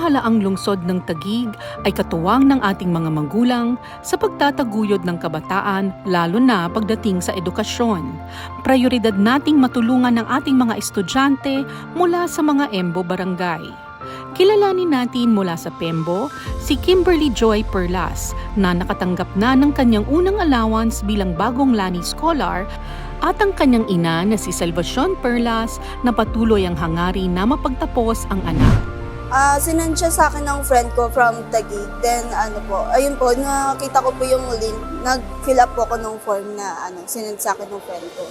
pamahala-pamahalaang lungsod ng Tagig ay katuwang ng ating mga magulang sa pagtataguyod ng kabataan lalo na pagdating sa edukasyon. Prioridad nating matulungan ng ating mga estudyante mula sa mga Embo Barangay. Kilalanin natin mula sa Pembo si Kimberly Joy Perlas na nakatanggap na ng kanyang unang allowance bilang bagong Lani Scholar at ang kanyang ina na si Salvacion Perlas na patuloy ang hangarin na mapagtapos ang anak. Ah, sinend siya sa akin ng friend ko from Taguig. Then, ano po, ayun po, nakita ko po yung link. Nag-fill up po ako ng form na ano, sinend sa akin ng friend ko.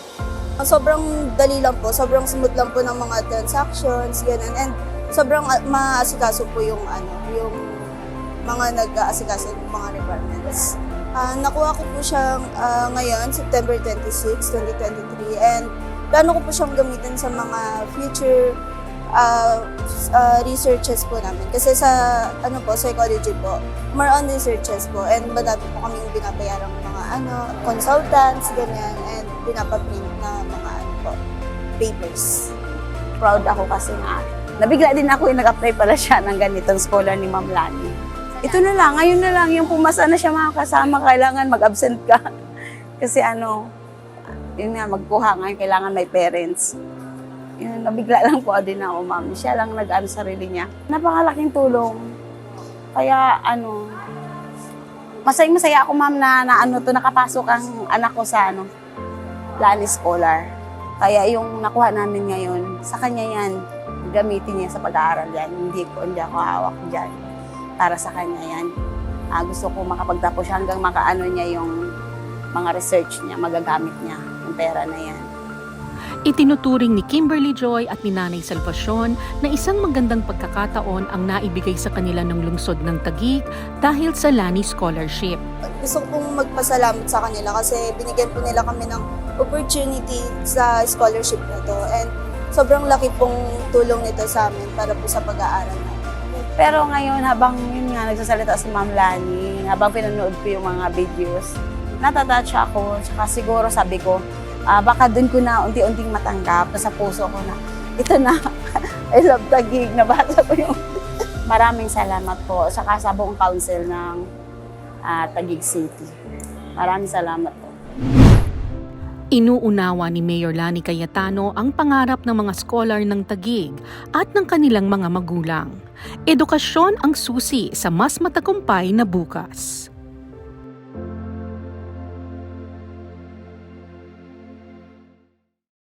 Ah, Sobrang dali lang po, sobrang smooth lang po ng mga transactions, ganun. And sobrang ah, maasikaso po yung ano, yung mga nag-aasikaso ng mga requirements. Ah, nakuha ko po siya ah, ngayon, September 26, 2023. And plano ko po siyang gamitin sa mga future uh, uh, researches po namin. Kasi sa ano po, psychology po, more on researches po. And madami po kaming binabayarang mga ano, consultants, ganyan, and pinapaprint na mga ano po, papers. proud ako kasi nga, nabigla din ako yung nag-apply pala siya ng ganitong scholar ni Ma'am Lani. Ito na lang, ngayon na lang, yung pumasa na siya mga kasama, kailangan mag-absent ka. kasi ano, yun nga, magkuha ngayon, kailangan may parents. Yun, nabigla lang po din ako, ma'am. Siya lang nag-ano sarili niya. Napakalaking tulong. Kaya ano, masayang masaya ako, ma'am, na, na ano to, nakapasok ang anak ko sa ano, Lani Scholar. Kaya yung nakuha namin ngayon, sa kanya yan, gamitin niya sa pag-aaral yan. Hindi ko, hindi ako hawak dyan. Para sa kanya yan. Ah, gusto ko makapagtapos siya hanggang makaano niya yung mga research niya, magagamit niya yung pera na yan. Itinuturing ni Kimberly Joy at ni Nanay Salvacion na isang magandang pagkakataon ang naibigay sa kanila ng lungsod ng Tagig dahil sa Lani Scholarship. Gusto ko pong magpasalamat sa kanila kasi binigyan po nila kami ng opportunity sa scholarship na to. And sobrang laki pong tulong nito sa amin para po sa pag-aaral namin. Pero ngayon, habang yun nga, nagsasalita si Ma'am Lani, habang pinanood ko yung mga videos, natatouch ako. Tsaka siguro sabi ko, ah, baka dun ko na unti-unting matanggap na sa puso ko na, ito na, I love the gig, nabasa ko yung Maraming salamat po, sa buong council ng ah, Taguig City. Maraming salamat po. Inuunawa ni Mayor Lani Cayetano ang pangarap ng mga scholar ng Tagig at ng kanilang mga magulang. Edukasyon ang susi sa mas matagumpay na bukas.